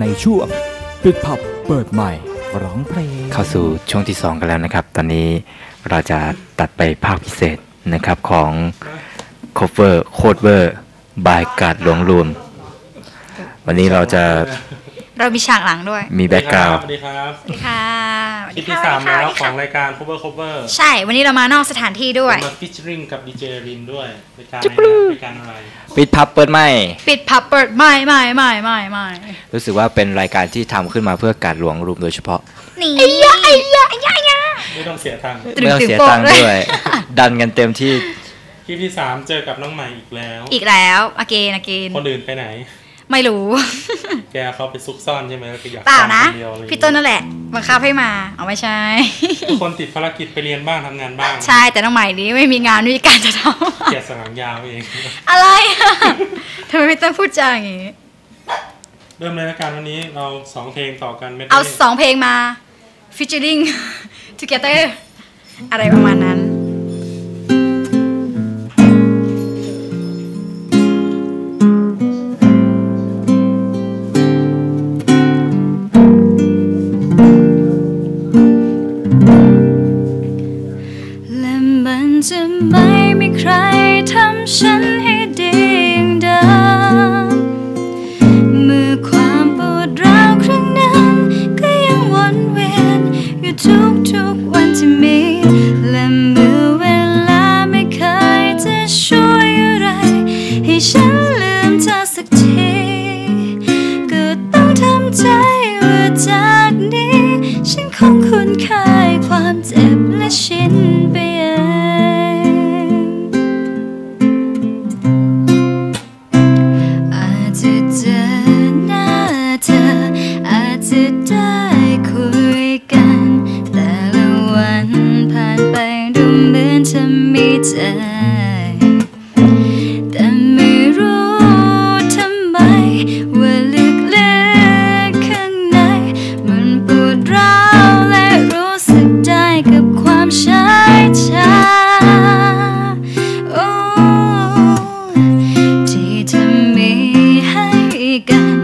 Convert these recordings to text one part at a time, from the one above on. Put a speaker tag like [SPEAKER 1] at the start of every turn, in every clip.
[SPEAKER 1] ในช่วงปิดผับเปิดใหม่ร้องเพลง
[SPEAKER 2] เข้าสู่ช่วงที่ 2 กันแล้วนะครับ ตอนนี้เราจะตัดไปภาคพิเศษนะครับของ cover cover by กาดหลวงรวม วันนี้เราจะ
[SPEAKER 3] เรามีฉากหลังด้วย
[SPEAKER 2] มีแบ็กกราว
[SPEAKER 4] สวัสดีครับ
[SPEAKER 3] สวัสดีค่ะสวัส
[SPEAKER 4] คลิ
[SPEAKER 3] ดี
[SPEAKER 4] ปที่
[SPEAKER 3] ค่ะ
[SPEAKER 4] สาม
[SPEAKER 3] สวัส
[SPEAKER 4] แล้ว
[SPEAKER 3] ดี
[SPEAKER 4] ข
[SPEAKER 3] ค่ะ
[SPEAKER 4] องรายการ cover cover
[SPEAKER 3] ใช่ วันนี้เรามานอกสถานที่ด้วย
[SPEAKER 4] มาฟิชริงกับดีเจรินด้วยรายการอะไรนะรายการอะไร
[SPEAKER 2] ปิดพับเปิดไม่
[SPEAKER 3] ปิดผับเปิดไม่ไม่ไม่ไม่ไม่
[SPEAKER 2] รู้สึกว่าเป็นรายการที่ทำขึ้นมาเพื่อกาดหลวงรวมโดยเฉพาะ
[SPEAKER 3] นี่ไอ้ยะไอ้ยะไอ้ยะไอ้ยะ
[SPEAKER 4] ไม่ต้องเสียตังค์
[SPEAKER 3] ตรึง
[SPEAKER 2] ไม่ต้อง
[SPEAKER 3] ตึง
[SPEAKER 2] เสีย
[SPEAKER 3] โป๊ะ
[SPEAKER 2] ตังค์
[SPEAKER 3] ด้วย
[SPEAKER 2] ด้วย ดันกันเต็มที่
[SPEAKER 4] คลิปที่สามเจอกับน้องใหม่อีกแล้ว
[SPEAKER 3] อีกแล้วอเกนอเกน
[SPEAKER 4] คนอื่นไปไหน
[SPEAKER 3] ไม่รู้
[SPEAKER 4] แกเขาไปซุกซ่อนใช่ไหมแล้วก็อยาก
[SPEAKER 3] เปล่านะ
[SPEAKER 4] ฟังคเดียวอะไรอย่าง
[SPEAKER 3] พี่
[SPEAKER 4] เงี้ย
[SPEAKER 3] ต้นนั่นแหละ บังคับให้มาเอาไม่ใช่
[SPEAKER 4] ทุกคนติดภารกิจไปเรียนบ้างทำงานบ้าง
[SPEAKER 3] ใช่แต่น้องใหม่นี้ไม่มีงานไม่มีการจะท
[SPEAKER 4] เกียรติสนามยาวเองำ
[SPEAKER 3] อะไรอะทำไมพี่ต้นพูดจาอย่างนี้
[SPEAKER 4] เริ่มเลยละกันวันนี้เราสองเพลงต่อกันไม่ได้
[SPEAKER 3] เอาสองเพลงมา featuring together อะไรประมาณนั้น จะไม่มีใครทำฉันให้ดีอย่างเดิมเมื่อความปวดร้าวครั้งนั้น ก็ยังวนเวียนอยู่ทุกทุกๆวันที่มี และเมื่อเวลาไม่เคยจะช่วยอะไร ให้ฉันลืมเธอสักที ก็ต้องทำใจว่าจากนี้ ฉันคงคุ้นเคย แต่ไม่รู้ทำไมว่าลึกๆข้างใน มันปวดร้าวและรู้สึกได้กับความช้าช้าโอ้ที่เธอมีให้กัน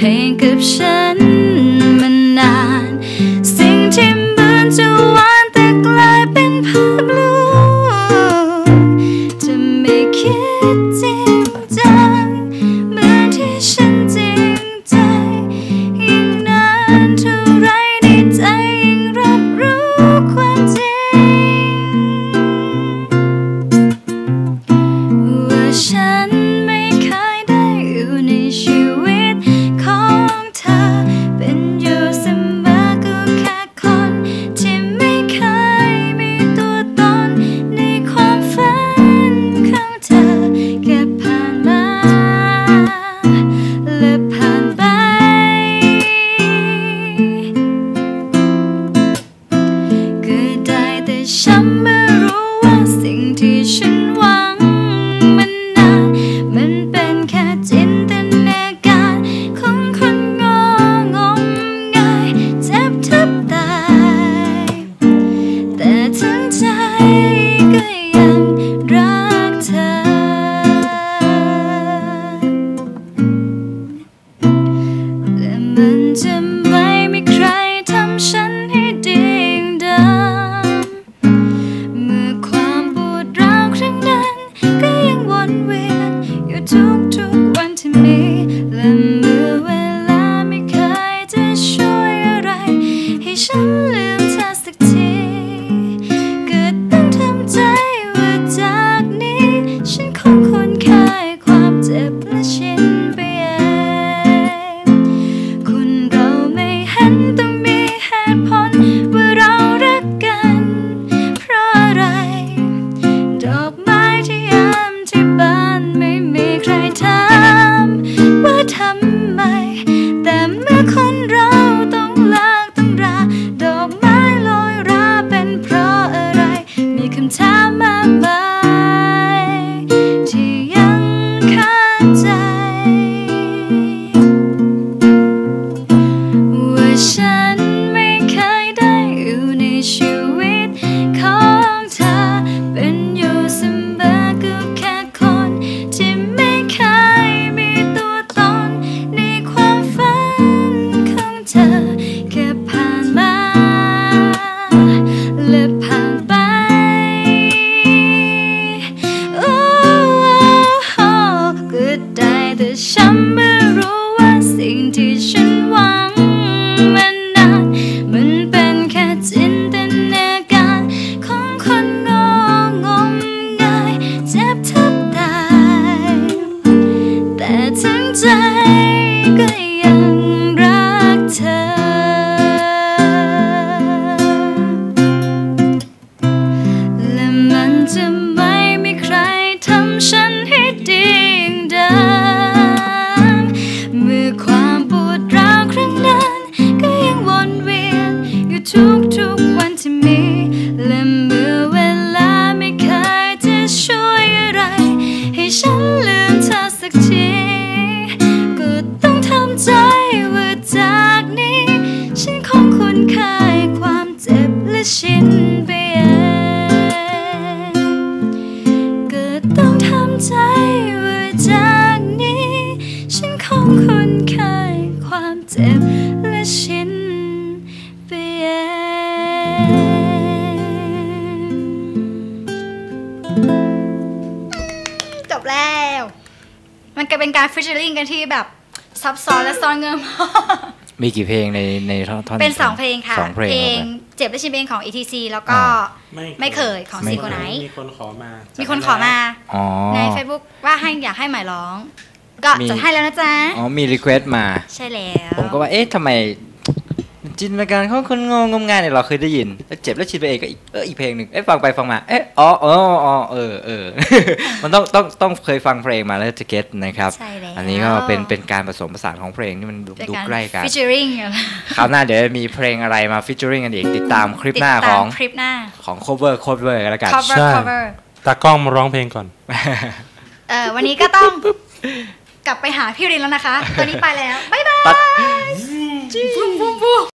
[SPEAKER 3] ให้กับฉัน
[SPEAKER 5] จากนี้ ฉันคงคุ้นเคยความเจ็บและชินไปเองจบแล้ว มันก็เป็นการฟิชเชอริงกันที่แบบ ซับซ้อนและซ่อนเงื่อนมาก
[SPEAKER 2] มีกี่เพลงในในท่อนท่อน
[SPEAKER 5] เป็นสองเพลงค่ะ
[SPEAKER 2] สองเพลงครับ
[SPEAKER 5] เจ็บและชินเป็นของ ETC แล้วก็
[SPEAKER 2] อ่า
[SPEAKER 5] ไม่เคยของ
[SPEAKER 2] ไม่
[SPEAKER 5] ซี
[SPEAKER 2] เคย
[SPEAKER 5] โกไน
[SPEAKER 4] มีคนขอมา
[SPEAKER 5] มี
[SPEAKER 4] มี
[SPEAKER 5] คนขอมา
[SPEAKER 2] อ๋อ
[SPEAKER 5] ใน Facebook ว่า ให้อยากให้หมายร้อง ก็
[SPEAKER 2] มี
[SPEAKER 5] จัดให้แล้วนะจ๊ะ
[SPEAKER 2] อ๋อมีรีเควสมา
[SPEAKER 5] ใช่แล้ว
[SPEAKER 2] ผมก็ว่าเอ๊ะทำไม จินตนาการของคนงงงมงายเนี่ยเราเคยได้ยิน แล้วเจ็บแล้วชินไปเองก็อีกเอออีกเพลงหนึ่งเอ๊ะฟังไปฟังมาเอ๊ะอ๋ออ๋ออ๋อเออเออ มันต้องต้องต้องเคยฟังเพลงมาแล้วจะเก็ตนะครับ
[SPEAKER 5] ใช่แล้ว
[SPEAKER 2] อันนี้ก็เป็นเป็นการผสมผสานของเพลงที่มันดู
[SPEAKER 5] เป็น
[SPEAKER 2] ดู
[SPEAKER 5] การ
[SPEAKER 2] ใกล้กัน
[SPEAKER 5] ฟิชเชอริง
[SPEAKER 2] คราวหน้าเดี๋ยวจะมีเพลงอะไรมาฟิชเจอริงกันอีกติดตามคลิปหน้าของ
[SPEAKER 5] คลิปหน้า
[SPEAKER 2] ของ cover cover กันแล้วกัน
[SPEAKER 5] cover
[SPEAKER 4] ใช่
[SPEAKER 5] cover
[SPEAKER 4] ตากล้องมาร้องเพลงก่อน
[SPEAKER 5] เออวันนี้ก็ต้องกลับไปหาพี่รินแล้วนะคะ ตอนนี้ไปแล้ว บ๊ายบาย
[SPEAKER 2] ตัด
[SPEAKER 5] ฟุ้งฟุ้งฟุ้ง